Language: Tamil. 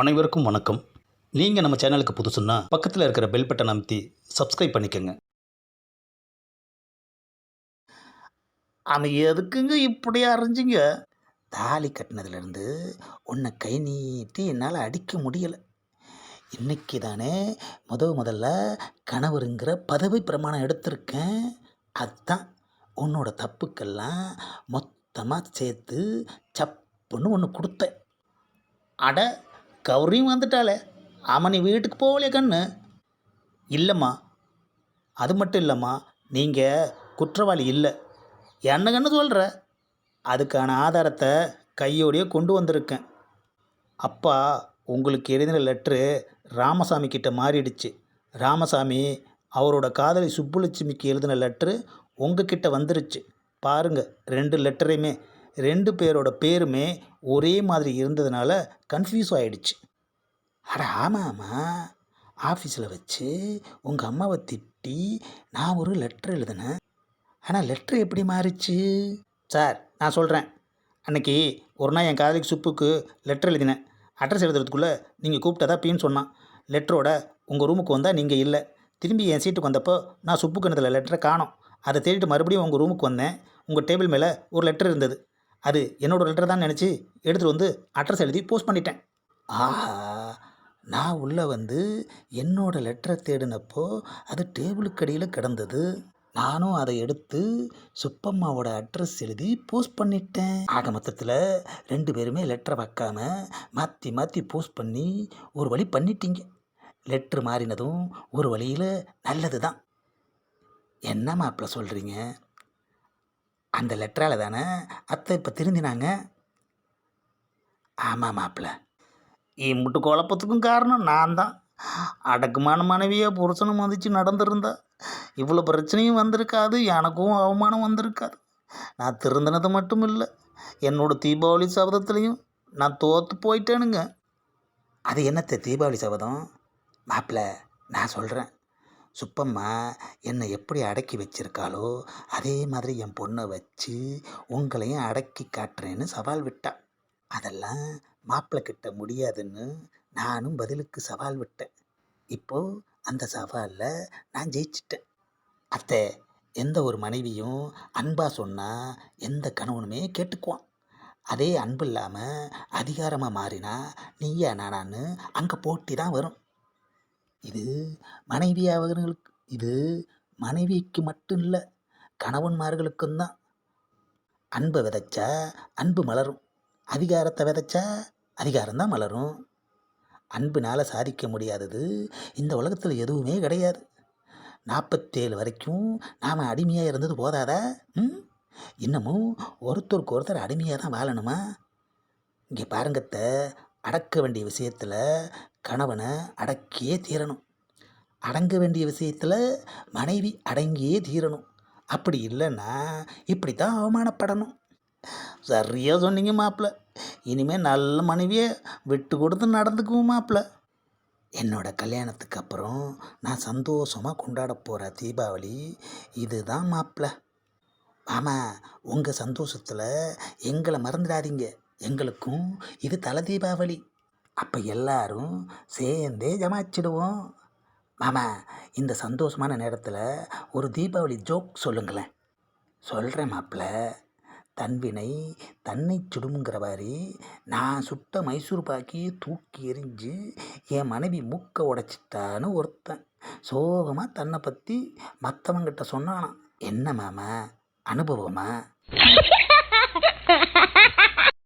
அனைவருக்கும் வணக்கம். நீங்கள் நம்ம சேனலுக்கு புதுசுன்னா பக்கத்தில் இருக்கிற பெல் பட்டன் அமைத்தி சப்ஸ்கிரைப் பண்ணிக்கோங்க. அவன் எதுக்குங்க இப்படி அரைஞ்சிங்க? தாலி கட்டினதுலேருந்து உன்னை கை நீட்டி என்னால் அடிக்க முடியலை. இன்னைக்கு தானே முத முதல்ல கணவருங்கிற பதவி பிரமாணம் எடுத்திருக்கேன். அதுதான் உன்னோட தப்புக்கெல்லாம் மொத்தமாக சேர்த்து சப்புன்னு ஒன்று கொடுத்தேன். அட கௌரியும் வந்துட்டாளே. ஆமாம் நீ வீட்டுக்கு போகலையே கண்ணு. இல்லைம்மா. அது மட்டும் இல்லைம்மா நீங்கள் குற்றவாளி இல்லை. என்ன கண்ணு சொல்கிற அதுக்கான ஆதாரத்தை கையோடையே கொண்டு வந்திருக்கேன். அப்பா உங்களுக்கு எழுதின லெட்ரு ராமசாமி கிட்ட மாறிடுச்சு. ராமசாமி அவரோட காதலி சுப்புலட்சுமிக்கு எழுதின லெட்ரு உங்ககிட்ட வந்துருச்சு. பாருங்கள் ரெண்டு லெட்டரையுமே ரெண்டு பேரோட பேருமே ஒரே மாதிரி இருந்ததுனால கன்ஃபியூஸ் ஆகிடுச்சு அட ஆமாம்மா ஆஃபீஸில் வச்சு உங்கள் அம்மாவை திட்டி நான் ஒரு லெட்டர் எழுதினேன். ஆனால் லெட்ரு எப்படி மாறிச்சு? சார் நான் சொல்கிறேன் அன்னைக்கு ஒரு நாள் என் காதலிக்கு சுப்புக்கு லெட்டர் எழுதினேன். அட்ரஸ் எழுதுறதுக்குள்ளே நீங்கள் கூப்பிட்டதா பீன்னு சொன்னான். லெட்டரோட உங்கள் ரூமுக்கு வந்தால் நீங்கள் இல்லை. திரும்பி என் சீட்டுக்கு வந்தப்போ நான் சுப்பு கிணத்துல லெட்டரை காணோம். அதை தேடிட்டு மறுபடியும் உங்கள் ரூமுக்கு வந்தேன். உங்கள் டேபிள் மேலே ஒரு லெட்டர் இருந்தது. அது என்னோட லெட்டர் தான் நினச்சி எடுத்துகிட்டு வந்து அட்ரஸ் எழுதி போஸ்ட் பண்ணிட்டேன். ஆஹா நான் உள்ளே வந்து என்னோட லெட்டரை தேடினப்போ அது டேபிளுக்கு அடியில் கிடந்தது. நானும் அதை எடுத்து சுப்பம்மாவோட அட்ரஸ் எழுதி போஸ்ட் பண்ணிட்டேன். ஆக மொத்தத்தில் ரெண்டு பேருமே லெட்டரை வைக்காம மாற்றி மாற்றி போஸ்ட் பண்ணி ஒரு வழி பண்ணிட்டீங்க. லெட்ரு மாறினதும் ஒரு வழியில் நல்லது தான் என்ன மாப்பிள்ள சொல்கிறீங்க அந்த லெட்டரால் தானே அத்தை இப்போ திருந்தினாங்க? ஆமாம் மாப்பிள்ள. முட்டு குழப்பத்துக்கும் காரணம் நான் தான் அடக்குமான மனைவியாக புருஷனை மதித்து நடந்திருந்தா. இவ்வளோ பிரச்சனையும் வந்திருக்காது எனக்கும் அவமானம் வந்திருக்காது. நான் திருந்தினது மட்டும் இல்லை என்னோட தீபாவளி சபதத்துலேயும் நான் தோற்று போயிட்டேனுங்க. அது என்னத்த தீபாவளி சபதம்? மாப்பிள்ள நான் சொல்கிறேன் சுப்பம்மா என்னை எப்படி அடக்கி வச்சிருக்காளோ அதே மாதிரி என் பொண்ணை வச்சு உங்களையும் அடக்கி காட்டுறேன்னு சவால் விட்டா. அதெல்லாம் மாப்பிள்ளை கிட்ட முடியாதுன்னு நானும் பதிலுக்கு சவால் விட்டேன். இப்போது அந்த சவாலில் நான் ஜெயிச்சிட்டேன். அத்தை எந்த ஒரு மனைவியும் அன்பாக சொன்னால் எந்த கணவனுமே கேட்டுக்குவான். அதே அன்பு இல்லாமல் அதிகாரமாக மாறினா நீயா நானான்னு அங்கே போட்டி தான் வரும். இது மனைவி அவர்களுக்கு இது மனைவிக்கு மட்டும் இல்லை கணவன்மார்களுக்கும் தான். அன்பை விதைச்சா அன்பு மலரும். அதிகாரத்தை விதைச்சா அதிகாரம்தான் மலரும். அன்பினால் சாதிக்க முடியாதது இந்த உலகத்தில் எதுவுமே கிடையாது. நாற்பத்தேழு வரைக்கும் நாம் அடிமையாக இருந்தது போதாதா? ம்? இன்னமும் ஒருத்தருக்கு ஒருத்தர் அடிமையாக தான் வாழணுமா? இங்கே பாருங்கத்த அடக்க வேண்டிய விஷயத்தில் கணவனை அடக்கியே தீரணும். அடங்க வேண்டிய விஷயத்தில் மனைவி அடங்கியே தீரணும். அப்படி இல்லைன்னா இப்படி தான் அவமானப்படணும். சரியாக சொன்னீங்க மாப்பிள்ள இனிமேல் நல்ல மனைவியை விட்டு கொடுத்து நடந்துக்குவோம் மாப்பிள்ள என்னோட கல்யாணத்துக்கு அப்புறம் நான் சந்தோஷமாக கொண்டாட போகிற தீபாவளி இதுதான் மாப்பிள்ள ஆமாம் உங்கள் சந்தோஷத்தில் எங்களை மறந்துடாதீங்க. எங்களுக்கும் இது தலை தீபாவளி. அப்போ எல்லாரும் சேர்ந்தே ஜமாச்சிடுவோம் மாமா இந்த சந்தோஷமான நேரத்தில் ஒரு தீபாவளி ஜோக் சொல்லுங்களேன். சொல்கிறேன் மாப்பிள்ள தன்வினை தன்னை சுடுங்கிற மாதிரி நான் சுட்ட மைசூர் பாக்கி தூக்கி எறிஞ்சு என் மனைவி மூக்கை உடைச்சிட்டான்னு ஒருத்தன். சோகமாக தன்னை பற்றி மற்றவங்கிட்ட சொன்னானான் என்ன மாமா? அனுபவமா?